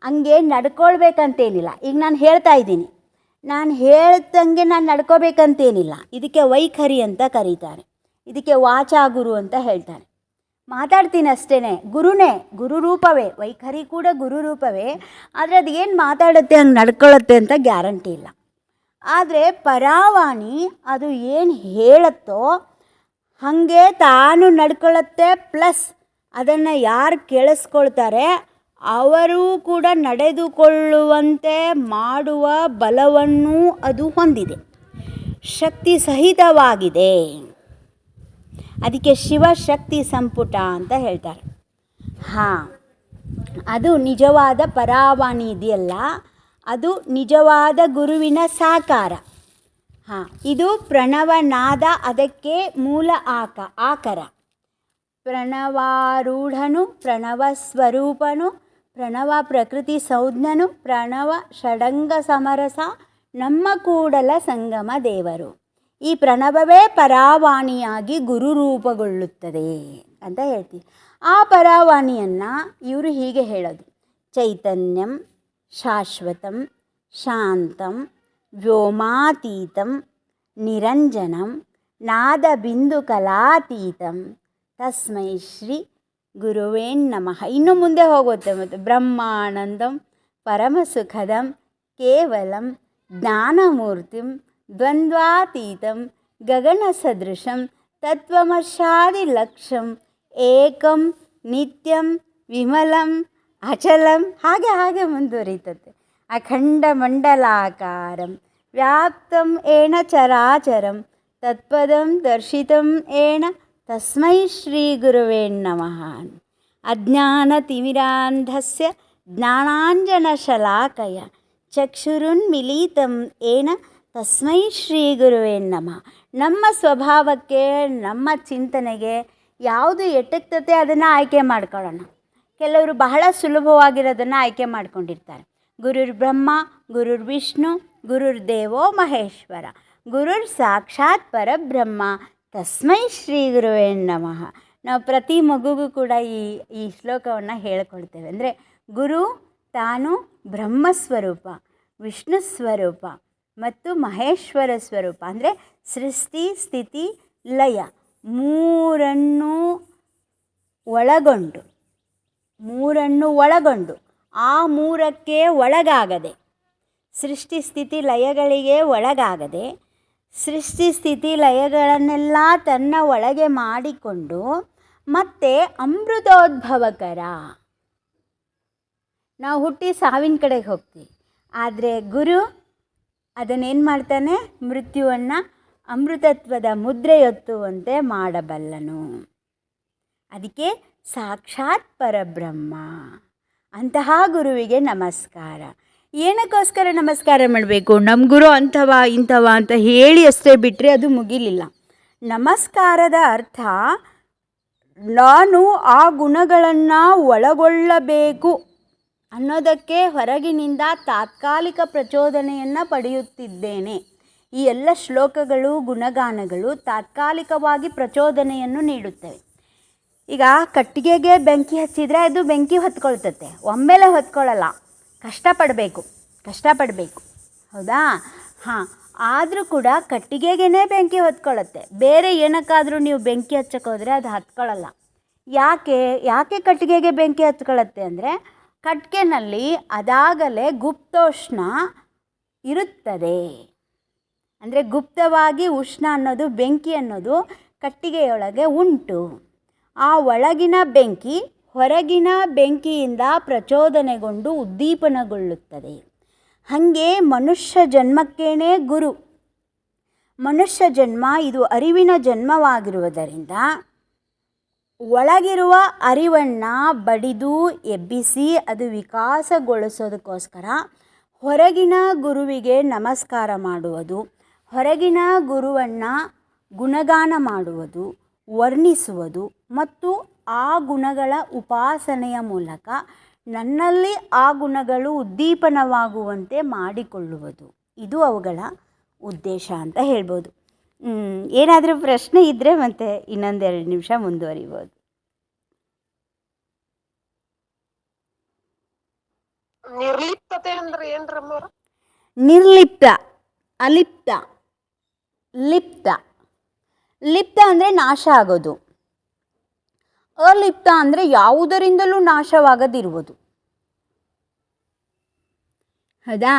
ಹಂಗೆ ನಡ್ಕೊಳ್ಬೇಕಂತೇನಿಲ್ಲ. ಈಗ ನಾನು ಹೇಳ್ತಾ ಇದ್ದೀನಿ. ನಾನು ಹೇಳ್ದಂಗೆ ನಾನು ನಡ್ಕೋಬೇಕಂತೇನಿಲ್ಲ. ಇದಕ್ಕೆ ವೈಖರಿ ಅಂತ ಕರೀತಾರೆ. ಇದಕ್ಕೆ ವಾಚಾಗುರು ಅಂತ ಹೇಳ್ತಾರೆ. ಮಾತಾಡ್ತೀನಿ ಅಷ್ಟೇ ಗುರುನೇ ಗುರು ರೂಪವೇ ವೈಖರಿ ಕೂಡ ಗುರು ರೂಪವೇ ಆದರೆ ಅದು ಏನು ಮಾತಾಡುತ್ತೆ, ಹಂಗೆ ನಡ್ಕೊಳ್ಳುತ್ತೆ ಅಂತ ಗ್ಯಾರಂಟಿ ಇಲ್ಲ. ಆದರೆ ಪರಾವಾಣಿ ಅದು ಏನು ಹೇಳುತ್ತೋ, ಹಾಗೆ ತಾನು ನಡ್ಕೊಳ್ಳುತ್ತೆ ಪ್ಲಸ್ ಅದನ್ನು ಯಾರು ಕೇಳಿಸ್ಕೊಳ್ತಾರೆ, ಅವರು ಕೂಡ ನಡೆದುಕೊಳ್ಳುವಂತೆ ಮಾಡುವ ಬಲವನ್ನು ಅದು ಹೊಂದಿದೆ. ಶಕ್ತಿ ಸಹಿತವಾಗಿದೆ. ಅದಕ್ಕೆ ಶಿವಶಕ್ತಿ ಸಂಪುಟ ಅಂತ ಹೇಳ್ತಾರೆ. ಹಾಂ, ಅದು ನಿಜವಾದ ಪರಾವಾಣಿ ಇದೆಯಲ್ಲ, ಅದು ನಿಜವಾದ ಗುರುವಿನ ಸಾಕಾರ. ಹಾಂ, ಇದು ಪ್ರಣವನಾದ ಅದಕ್ಕೆ ಮೂಲ ಆಕ, ಆಕರ. ಪ್ರಣವಾರೂಢನು, ಪ್ರಣವ ಸ್ವರೂಪನು, ಪ್ರಣವ ಪ್ರಕೃತಿ ಸೌಜ್ಞನು, ಪ್ರಣವ ಷಡಂಗ ಸಮರಸ, ನಮ್ಮ ಕೂಡಲ ಸಂಗಮ ದೇವರು. ಈ ಪ್ರಣವವೇ ಪರಾವಾಣಿಯಾಗಿ ಗುರು ರೂಪಗೊಳ್ಳುತ್ತದೆ ಅಂತ ಹೇಳ್ತೀವಿ. ಆ ಪರಾವಾಣಿಯನ್ನು ಇವರು ಹೀಗೆ ಹೇಳೋದು. ಚೈತನ್ಯಂ, ಶಾಶ್ವತಂ, ಶಾಂತಂ, ವ್ಯೋಮಾತೀತಂ, ನಿರಂಜನಂ, ನಾದಬಿಂದುಕಲಾತೀತಂ, ತಸ್ಮೈ ಶ್ರೀ ಗುರುವೇನ್ ನಮಃ. ಇನ್ನು ಮುಂದೆ ಹೋಗುತ್ತೆ ಮತ್ತು. ಬ್ರಹ್ಮಾನಂದಂ, ಪರಮಸುಖದಂ, ಕೇವಲಂ, ಜ್ಞಾನಮೂರ್ತಿಂ ದ್ವಂದ್ವಾತೀತಂ ಗಗನಸದೃಶಂ ತತ್ವಮಶಾದಿಲಕ್ಷಂ ಏಕಂ ನಿತ್ಯಂ ವಿಮಲಂ ಅಚಲಂ ಹಾಗೆ ಹಾಗೆ ಮುಂದುವರಿತತೆ ಅಖಂಡ ಮಂಡಲಾಕಾರಂ ವ್ಯಾಪ್ತಂ ಏನ ಚರಾಚರಂ ತತ್ಪದಂ ದರ್ಶಿತಂ ಏನ ತಸ್ಮೈ ಶ್ರೀ ಗುರುವೇ ನಮಃ ಅಜ್ಞಾನತಿಮಿರಾಂಧಸ್ಯ ಜ್ಞಾನಾಂಜನಶಲಾಕಯ ಚಕ್ಷುರುನ್ಮಿಲಿತಂ ಏನ ತಸ್ಮೈ ಶ್ರೀ ಗುರುವೇ ನಮ. ನಮ್ಮ ಸ್ವಭಾವಕ್ಕೆ, ನಮ್ಮ ಚಿಂತನೆಗೆ ಯಾವುದು ಎಟಕ್ತತೆ ಅದನ್ನು ಆಯ್ಕೆ ಮಾಡ್ಕೊಳ್ಳೋಣ. ಕೆಲವರು ಬಹಳ ಸುಲಭವಾಗಿರೋದನ್ನು ಆಯ್ಕೆ ಮಾಡ್ಕೊಂಡಿರ್ತಾರೆ. ಗುರುರ್ ಬ್ರಹ್ಮ, ಗುರುರ್ ವಿಷ್ಣು, ಗುರುರ್ ದೇವೋ ಮಹೇಶ್ವರ, ಗುರುರ್ ಸಾಕ್ಷಾತ್ ಪರಬ್ರಹ್ಮ, ತಸ್ಮೈ ಶ್ರೀ ಗುರುವೇ ನಮಃ. ನಾವು ಪ್ರತಿ ಮಗುಗೂ ಕೂಡ ಈ ಈ ಶ್ಲೋಕವನ್ನು ಹೇಳ್ಕೊಳ್ತೇವೆ. ಅಂದರೆ ಗುರು ತಾನು ಬ್ರಹ್ಮಸ್ವರೂಪ ವಿಷ್ಣು ಸ್ವರೂಪ ಮತ್ತು ಮಹೇಶ್ವರ ಸ್ವರೂಪ, ಅಂದರೆ ಸೃಷ್ಟಿ, ಸ್ಥಿತಿ, ಲಯ ಮೂರನ್ನು ಒಳಗೊಂಡು ಮೂರನ್ನು ಒಳಗೊಂಡು, ಆ ಮೂರಕ್ಕೆ ಒಳಗಾಗದೆ, ಸೃಷ್ಟಿ, ಸ್ಥಿತಿ, ಲಯಗಳಿಗೆ ಒಳಗಾಗದೆ, ಸೃಷ್ಟಿ, ಸ್ಥಿತಿ, ಲಯಗಳನ್ನೆಲ್ಲ ತನ್ನ ಒಳಗೆ ಮಾಡಿಕೊಂಡು ಮತ್ತೆ ಅಮೃತೋದ್ಭವಕರ. ನಾವು ಹುಟ್ಟಿ ಸಾವಿನ ಕಡೆಗೆ ಹೋಗ್ತೀವಿ. ಆದರೆ ಗುರು ಅದನ್ನೇನು ಮಾಡ್ತಾನೆ? ಮೃತ್ಯುವನ್ನು ಅಮೃತತ್ವದ ಮುದ್ರೆಯೊತ್ತುವಂತೆ ಮಾಡಬಲ್ಲನು. ಅದಕ್ಕೆ ಸಾಕ್ಷಾತ್ ಪರಬ್ರಹ್ಮ. ಅಂತಹ ಗುರುವಿಗೆ ನಮಸ್ಕಾರ. ಏನಕ್ಕೋಸ್ಕರ ನಮಸ್ಕಾರ ಮಾಡಬೇಕು? ನಮ್ಮ ಗುರು ಅಂಥವ, ಇಂಥವ ಅಂತ ಹೇಳಿ ಅಷ್ಟೇ ಬಿಟ್ಟರೆ ಅದು ಮುಗಿಲಿಲ್ಲ. ನಮಸ್ಕಾರದ ಅರ್ಥ, ನಾನು ಆ ಗುಣಗಳನ್ನು ಒಳಗೊಳ್ಳಬೇಕು ಅನ್ನೋದಕ್ಕೆ ಹೊರಗಿನಿಂದ ತಾತ್ಕಾಲಿಕ ಪ್ರಚೋದನೆಯನ್ನು ಪಡೆಯುತ್ತಿದ್ದೇನೆ. ಈ ಎಲ್ಲ ಶ್ಲೋಕಗಳು, ಗುಣಗಾನಗಳು ತಾತ್ಕಾಲಿಕವಾಗಿ ಪ್ರಚೋದನೆಯನ್ನು ನೀಡುತ್ತವೆ. ಈಗ ಕಟ್ಟಿಗೆಗೆ ಬೆಂಕಿ ಹಚ್ಚಿದರೆ ಅದು ಬೆಂಕಿ ಹೊತ್ಕೊಳ್ತತೆ. ಒಮ್ಮೆಲೆ ಹೊತ್ಕೊಳ್ಳಲ್ಲ ಕಷ್ಟಪಡಬೇಕು. ಕಷ್ಟಪಡಬೇಕು. ಹೌದಾ? ಹಾಂ. ಆದರೂ ಕೂಡ ಕಟ್ಟಿಗೆಗೇ ಬೆಂಕಿ ಹೊತ್ಕೊಳ್ಳುತ್ತೆ ಬೇರೆ ಏನಕ್ಕಾದರೂ ನೀವು ಬೆಂಕಿ ಹಚ್ಚಕ್ಕೆ ಹೋದರೆ ಅದು ಹತ್ಕೊಳ್ಳಲ್ಲ ಯಾಕೆ? ಯಾಕೆ ಕಟ್ಟಿಗೆಗೆ ಬೆಂಕಿ ಹತ್ಕೊಳ್ಳುತ್ತೆ ಅಂದರೆ ಕಟ್ಟಿಗೆನಲ್ಲಿ ಅದಾಗಲೇ ಗುಪ್ತೋಷ್ಣ ಇರುತ್ತದೆ. ಅಂದರೆ ಗುಪ್ತವಾಗಿ ಉಷ್ಣ ಅನ್ನೋದು, ಬೆಂಕಿ ಅನ್ನೋದು ಕಟ್ಟಿಗೆಯೊಳಗೆ ಉಂಟು. ಆ ಒಳಗಿನ ಬೆಂಕಿ ಹೊರಗಿನ ಬೆಂಕಿಯಿಂದ ಪ್ರಚೋದನೆಗೊಂಡು ಉದ್ದೀಪನಗೊಳ್ಳುತ್ತದೆ. ಹಾಗೆ ಮನುಷ್ಯ ಜನ್ಮಕ್ಕೇನೇ ಗುರು. ಮನುಷ್ಯ ಜನ್ಮ ಇದು ಅರಿವಿನ ಜನ್ಮವಾಗಿರುವುದರಿಂದ ಒಳಗಿರುವ ಅರಿವನ್ನು ಬಡಿದು ಎಬ್ಬಿಸಿ ಅದು ವಿಕಾಸಗೊಳಿಸೋದಕ್ಕೋಸ್ಕರ ಹೊರಗಿನ ಗುರುವಿಗೆ ನಮಸ್ಕಾರ ಮಾಡುವುದು, ಹೊರಗಿನ ಗುರುವನ್ನು ಗುಣಗಾನ ಮಾಡುವುದು, ವರ್ಣಿಸುವುದು ಮತ್ತು ಆ ಗುಣಗಳ ಉಪಾಸನೆಯ ಮೂಲಕ ನನ್ನಲ್ಲಿ ಆ ಗುಣಗಳು ಉದ್ದೀಪನವಾಗುವಂತೆ ಮಾಡಿಕೊಳ್ಳುವುದು. ಇದು ಅವುಗಳ ಉದ್ದೇಶ ಅಂತ ಹೇಳ್ಬೋದು. ಏನಾದರೂ ಪ್ರಶ್ನೆ ಇದ್ದರೆ ಮತ್ತೆ ಇನ್ನೊಂದೆರಡು ನಿಮಿಷ ಮುಂದುವರಿಬೋದು. ನಿರ್ಲಿಪ್ತತೆ ಅಂದ್ರೆ ಏನ್ರಮ್ಮ ನಿರ್ಲಿಪ್ತ ಅಲಿಪ್ತ ಲಿಪ್ತ. ಲಿಪ್ತ ಅಂದರೆ ನಾಶ ಆಗೋದು. ಅಲಿಪ್ತ ಅಂದರೆ ಯಾವುದರಿಂದಲೂ ನಾಶವಾಗದಿರುವುದು. ಹೌದಾ?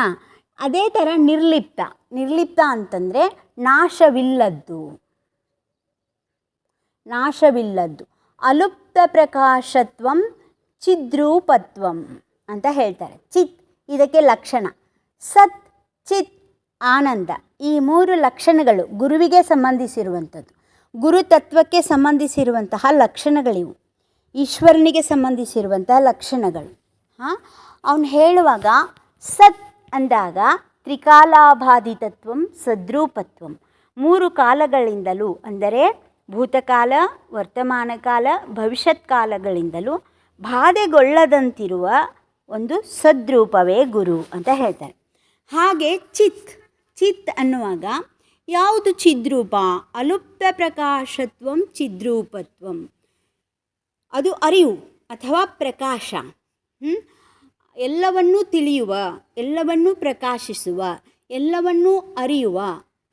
ಅದೇ ಥರ ನಿರ್ಲಿಪ್ತ. ನಿರ್ಲಿಪ್ತ ಅಂತಂದರೆ ನಾಶವಿಲ್ಲದ್ದು. ನಾಶವಿಲ್ಲದ್ದು. ಅಲುಪ್ತ ಪ್ರಕಾಶತ್ವಂ ಚಿದ್ರೂಪತ್ವಂ ಅಂತ ಹೇಳ್ತಾರೆ. ಚಿತ್ ಇದಕ್ಕೆ ಲಕ್ಷಣ. ಸತ್, ಚಿತ್, ಆನಂದ ಈ ಮೂರು ಲಕ್ಷಣಗಳು ಗುರುವಿಗೆ ಸಂಬಂಧಿಸಿರುವಂಥದ್ದು. ಗುರುತತ್ವಕ್ಕೆ ಸಂಬಂಧಿಸಿರುವಂತಹ ಲಕ್ಷಣಗಳಿವು. ಈಶ್ವರನಿಗೆ ಸಂಬಂಧಿಸಿರುವಂತಹ ಲಕ್ಷಣಗಳು. ಹಾಂ? ಅವನು ಹೇಳುವಾಗ ಸತ್ ಅಂದಾಗ ತ್ರಿಕಾಲಾಭಾದಿತತ್ವಂ ಸದ್ರೂಪತ್ವಂ. ಮೂರು ಕಾಲಗಳಿಂದಲೂ, ಅಂದರೆ ಭೂತಕಾಲ ವರ್ತಮಾನ ಕಾಲ ಭವಿಷ್ಯತ್ ಕಾಲಗಳಿಂದಲೂ ಬಾಧೆಗೊಳ್ಳದಂತಿರುವ ಒಂದು ಸದ್ರೂಪವೇ ಗುರು ಅಂತ ಹೇಳ್ತಾರೆ. ಹಾಗೆ ಚಿತ್ ಚಿತ್ ಅನ್ನುವಾಗ ಯಾವುದು ಚಿದ್ರೂಪ? ಅಲುಪ್ತ ಪ್ರಕಾಶತ್ವಂ ಚಿದ್ರೂಪತ್ವಂ. ಅದು ಅರಿವು ಅಥವಾ ಪ್ರಕಾಶ. ಹ್ಮ್? ಎಲ್ಲವನ್ನೂ ತಿಳಿಯುವ, ಎಲ್ಲವನ್ನೂ ಪ್ರಕಾಶಿಸುವ, ಎಲ್ಲವನ್ನೂ ಅರಿಯುವ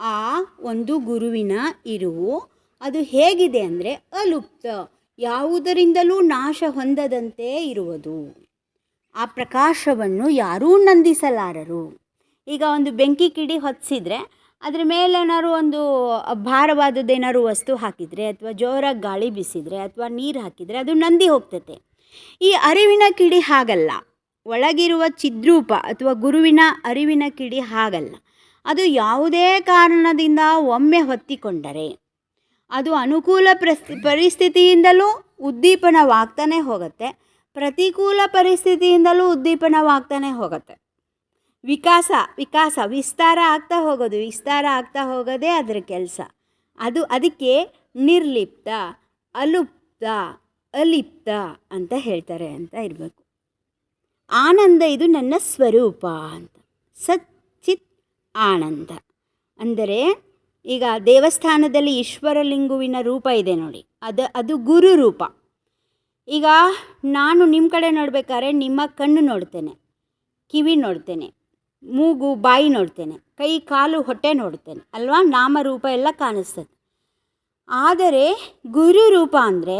ಆ ಒಂದು ಗುರುವಿನ ಇರುವು ಅದು ಹೇಗಿದೆ ಅಂದರೆ ಅಲುಪ್ತ. ಯಾವುದರಿಂದಲೂ ನಾಶ ಹೊಂದದಂತೆ ಇರುವುದು. ಆ ಪ್ರಕಾಶವನ್ನು ಯಾರೂ ನಂದಿಸಲಾರರು. ಈಗ ಒಂದು ಬೆಂಕಿ ಕಿಡಿ ಹೊತ್ತಿಸಿದ್ರೆ ಅದರ ಮೇಲೆ ಏನಾದ್ರು ಒಂದು ಭಾರವಾದದ್ದೇನಾದ್ರು ವಸ್ತು ಹಾಕಿದರೆ ಅಥವಾ ಜೋರಾಗಿ ಗಾಳಿ ಬೀಸಿದರೆ ಅಥವಾ ನೀರು ಹಾಕಿದರೆ ಅದು ನಂದಿ ಹೋಗ್ತತೆ. ಈ ಅರಿವಿನ ಕಿಡಿ ಹಾಗಲ್ಲ. ಒಳಗಿರುವ ಚಿದ್ರೂಪ ಅಥವಾ ಗುರುವಿನ ಅರಿವಿನ ಕಿಡಿ ಹಾಗಲ್ಲ. ಅದು ಯಾವುದೇ ಕಾರಣದಿಂದ ಒಮ್ಮೆ ಹೊತ್ತಿಕೊಂಡರೆ ಅದು ಅನುಕೂಲ ಪ್ರಸ್ತಿ, ಪರಿಸ್ಥಿತಿಯಿಂದಲೂ ಉದ್ದೀಪನವಾಗ್ತಾನೆ ಹೋಗುತ್ತೆ. ಪ್ರತಿಕೂಲ ಪರಿಸ್ಥಿತಿಯಿಂದಲೂ ಉದ್ದೀಪನವಾಗ್ತಾನೆ ಹೋಗುತ್ತೆ. ವಿಕಾಸ ವಿಕಾಸ, ವಿಸ್ತಾರ ಆಗ್ತಾ ಹೋಗೋದು, ವಿಸ್ತಾರ ಆಗ್ತಾ ಹೋಗೋದೇ ಅದರ ಕೆಲಸ. ಅದು ಅದಕ್ಕೆ ನಿರ್ಲಿಪ್ತ, ಅಲುಪ್ತ, ಅಲಿಪ್ತ ಅಂತ ಹೇಳ್ತಾರೆ ಅಂತ ಇರಬೇಕು. ಆನಂದ ಇದು ನನ್ನ ಸ್ವರೂಪ ಅಂತ. ಸಚ್ಚಿತ್ ಆನಂದ. ಅಂದರೆ ಈಗ ದೇವಸ್ಥಾನದಲ್ಲಿ ಈಶ್ವರಲಿಂಗುವಿನ ರೂಪ ಇದೆ ನೋಡಿ. ಅದು ಅದು ಗುರು ರೂಪ. ಈಗ ನಾನು ನಿಮ್ಮ ಕಡೆ ನೋಡ್ಬೇಕಾದ್ರೆ ನಿಮ್ಮ ಕಣ್ಣು ನೋಡ್ತೇನೆ, ಕಿವಿ ನೋಡ್ತೇನೆ, ಮೂಗು, ಬಾಯಿ ನೋಡ್ತೇನೆ, ಕೈ, ಕಾಲು, ಹೊಟ್ಟೆ ನೋಡ್ತೇನೆ. ಅಲ್ವಾ? ನಾಮರೂಪ ಎಲ್ಲ ಕಾಣಿಸ್ತದೆ. ಆದರೆ ಗುರು ರೂಪ ಅಂದರೆ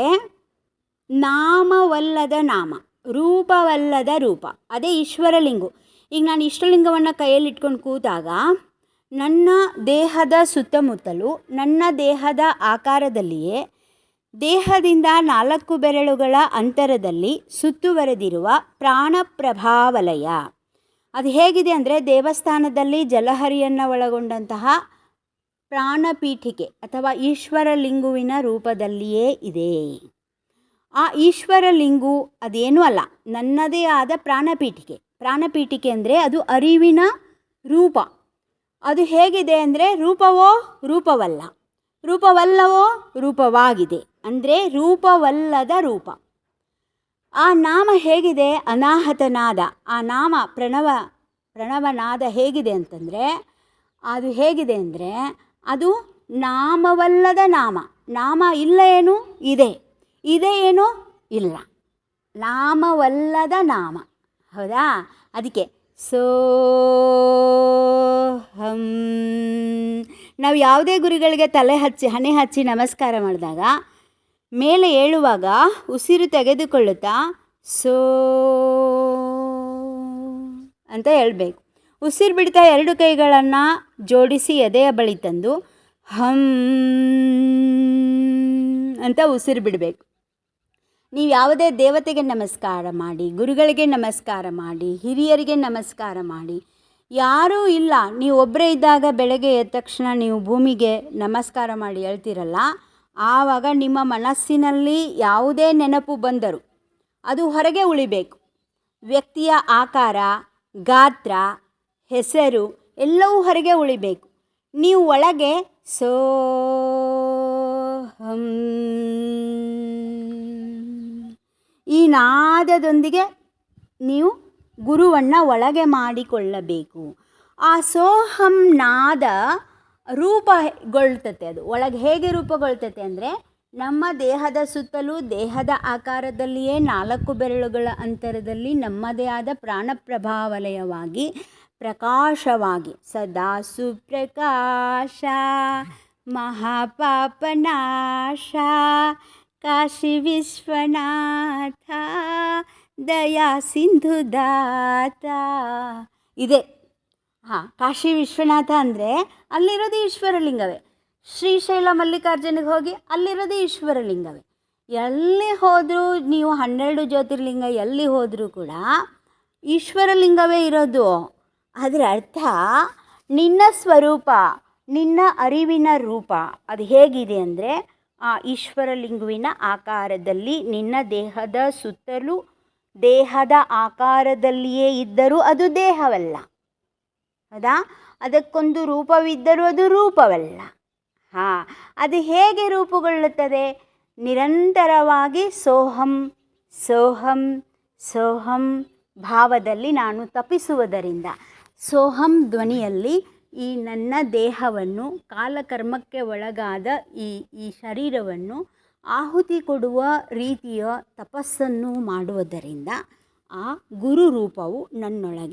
ನಾಮವಲ್ಲದ ನಾಮ. ರೂಪವಲ್ಲದ ರೂಪ. ಅದೇ ಈಶ್ವರಲಿಂಗು. ಈಗ ನಾನು ಇಷ್ಟಲಿಂಗವನ್ನು ಕೈಯಲ್ಲಿ ಇಟ್ಕೊಂಡು ಕೂತಾಗ, ನನ್ನ ದೇಹದ ಸುತ್ತಮುತ್ತಲು, ನನ್ನ ದೇಹದ ಆಕಾರದಲ್ಲಿಯೇ, ದೇಹದಿಂದ ನಾಲ್ಕು ಬೆರಳುಗಳ ಅಂತರದಲ್ಲಿ ಸುತ್ತುವರೆದಿರುವ ಪ್ರಾಣಪ್ರಭಾವಲಯ. ಅದು ಹೇಗಿದೆ ಅಂದರೆ, ದೇವಸ್ಥಾನದಲ್ಲಿ ಜಲಹರಿಯನ್ನು ಒಳಗೊಂಡಂತಹ ಪ್ರಾಣಪೀಠಿಕೆ ಅಥವಾ ಈಶ್ವರಲಿಂಗುವಿನ ರೂಪದಲ್ಲಿಯೇ ಇದೆ. ಆ ಈಶ್ವರಲಿಂಗು ಅದೇನೂ ಅಲ್ಲ, ನನ್ನದೇ ಆದ ಪ್ರಾಣಪೀಠಿಕೆ. ಪ್ರಾಣಪೀಠಿಕೆ ಅಂದರೆ ಅದು ಅರಿವಿನ ರೂಪ. ಅದು ಹೇಗಿದೆ ಅಂದರೆ ರೂಪವೋ ರೂಪವಲ್ಲ. ರೂಪವಲ್ಲವೋ ರೂಪವಾಗಿದೆ. ಅಂದರೆ ರೂಪವಲ್ಲದ ರೂಪ. ಆ ನಾಮ ಹೇಗಿದೆ? ಅನಾಹತನಾದ. ಆ ನಾಮ ಪ್ರಣವ, ಪ್ರಣವನಾದ ಹೇಗಿದೆ ಅಂತಂದರೆ, ಅದು ಹೇಗಿದೆ ಅಂದರೆ ಅದು ನಾಮವಲ್ಲದ ನಾಮ. ನಾಮ ಇಲ್ಲ ಏನು? ಇದೆ. ಇದೆ ಏನು? ಇಲ್ಲ. ನಾಮವಲ್ಲದ ನಾಮ. ಹೌದಾ? ಅದಕ್ಕೆ ಸೋ ಹಂ ನಾವು ಯಾವುದೇ ಗುರುಗಳಿಗೆ ತಲೆ ಹಚ್ಚಿ, ಹಣೆ ಹಚ್ಚಿ ನಮಸ್ಕಾರ ಮಾಡಿದಾಗ, ಮೇಲೆ ಏಳುವಾಗ ಉಸಿರು ತೆಗೆದುಕೊಳ್ಳುತ್ತಾ ಸೋ ಅಂತ ಹೇಳಬೇಕು. ಉಸಿರು ಬಿಡ್ತಾ ಎರಡು ಕೈಗಳನ್ನು ಜೋಡಿಸಿ ಎದೆಯ ಬಳಿ ತಂದು ಹಂ ಅಂತ ಉಸಿರು ಬಿಡಬೇಕು. ನೀವು ಯಾವುದೇ ದೇವತೆಗೆ ನಮಸ್ಕಾರ ಮಾಡಿ, ಗುರುಗಳಿಗೆ ನಮಸ್ಕಾರ ಮಾಡಿ, ಹಿರಿಯರಿಗೆ ನಮಸ್ಕಾರ ಮಾಡಿ, ಯಾರೂ ಇಲ್ಲ, ನೀವು ಒಬ್ಬರೇ ಇದ್ದಾಗ ಬೆಳಗ್ಗೆ ಎದ್ದ ತಕ್ಷಣ ನೀವು ಭೂಮಿಗೆ ನಮಸ್ಕಾರ ಮಾಡಿ ಹೇಳ್ತೀರಲ್ಲ, ಆವಾಗ ನಿಮ್ಮ ಮನಸ್ಸಿನಲ್ಲಿ ಯಾವುದೇ ನೆನಪು ಬಂದರು ಅದು ಹೊರಗೆ ಉಳಿಬೇಕು. ವ್ಯಕ್ತಿಯ ಆಕಾರ, ಗಾತ್ರ, ಹೆಸರು ಎಲ್ಲವೂ ಹೊರಗೆ ಉಳಿಬೇಕು. ನೀವು ಒಳಗೆ ಸೋಹಂ. ಈ ನಾದದೊಂದಿಗೆ ನೀವು ಗುರುವನ್ನು ಒಳಗೆ ಮಾಡಿಕೊಳ್ಳಬೇಕು. ಆ ಸೋಹಂ ನಾದ ರೂಪಗೊಳ್ತತೆ ಅದು. ಒಳಗೆ ಹೇಗೆ ರೂಪುಗೊಳ್ತತೆ ಅಂದರೆ, ನಮ್ಮ ದೇಹದ ಸುತ್ತಲೂ ದೇಹದ ಆಕಾರದಲ್ಲಿಯೇ ನಾಲ್ಕು ಬೆರಳುಗಳ ಅಂತರದಲ್ಲಿ ನಮ್ಮದೇ ಆದ ಪ್ರಾಣಪ್ರಭಾವಲಯವಾಗಿ ಪ್ರಕಾಶವಾಗಿ, ಸದಾ ಸುಪ್ರಕಾಶ ಮಹಾಪಾಪನಾಶ ಕಾಶಿ ವಿಶ್ವನಾಥ, ದಯಾ ಸಿಂಧುದಾತ ಇದೆ. ಹಾಂ, ಕಾಶಿ ವಿಶ್ವನಾಥ ಅಂದರೆ ಅಲ್ಲಿರೋದು ಈಶ್ವರಲಿಂಗವೇ. ಶ್ರೀಶೈಲ ಮಲ್ಲಿಕಾರ್ಜುನಿಗೆ ಹೋಗಿ ಅಲ್ಲಿರೋದು ಈಶ್ವರಲಿಂಗವೇ. ಎಲ್ಲಿ ಹೋದರೂ ನೀವು ಹನ್ನೆರಡು ಜ್ಯೋತಿರ್ಲಿಂಗ ಎಲ್ಲಿ ಹೋದರೂ ಕೂಡ ಈಶ್ವರಲಿಂಗವೇ ಇರೋದು. ಅದರ ಅರ್ಥ ನಿನ್ನ ಸ್ವರೂಪ, ನಿನ್ನ ಅರಿವಿನ ರೂಪ ಅದು ಹೇಗಿದೆ ಅಂದರೆ ಆ ಈಶ್ವರಲಿಂಗುವಿನ ಆಕಾರದಲ್ಲಿ ನಿನ್ನ ದೇಹದ ಸುತ್ತಲೂ ದೇಹದ ಆಕಾರದಲ್ಲಿಯೇ ಇದ್ದರೂ ಅದು ದೇಹವಲ್ಲ. ಹೌದಾ? ಅದಕ್ಕೊಂದು ರೂಪವಿದ್ದರೂ ಅದು ರೂಪವಲ್ಲ. ಹಾಂ, ಅದು ಹೇಗೆ ರೂಪುಗೊಳ್ಳುತ್ತದೆ? ನಿರಂತರವಾಗಿ ಸೋಹಂ ಸೋಹಂ ಸೋಹಂ ಭಾವದಲ್ಲಿ ನಾನು ತಪಿಸುವುದರಿಂದ ಸೋಹಂ ಧ್ವನಿಯಲ್ಲಿ ಈ ನನ್ನ ದೇಹವನ್ನು ಕಾಲಕರ್ಮಕ್ಕೆ ಒಳಗಾದ ಈ ಈ ಶರೀರವನ್ನು ಆಹುತಿ ಕೊಡುವ ರೀತಿಯ ತಪಸ್ಸನ್ನು ಮಾಡುವುದರಿಂದ ಆ ಗುರು ರೂಪವು ನನ್ನೊಳಗೆ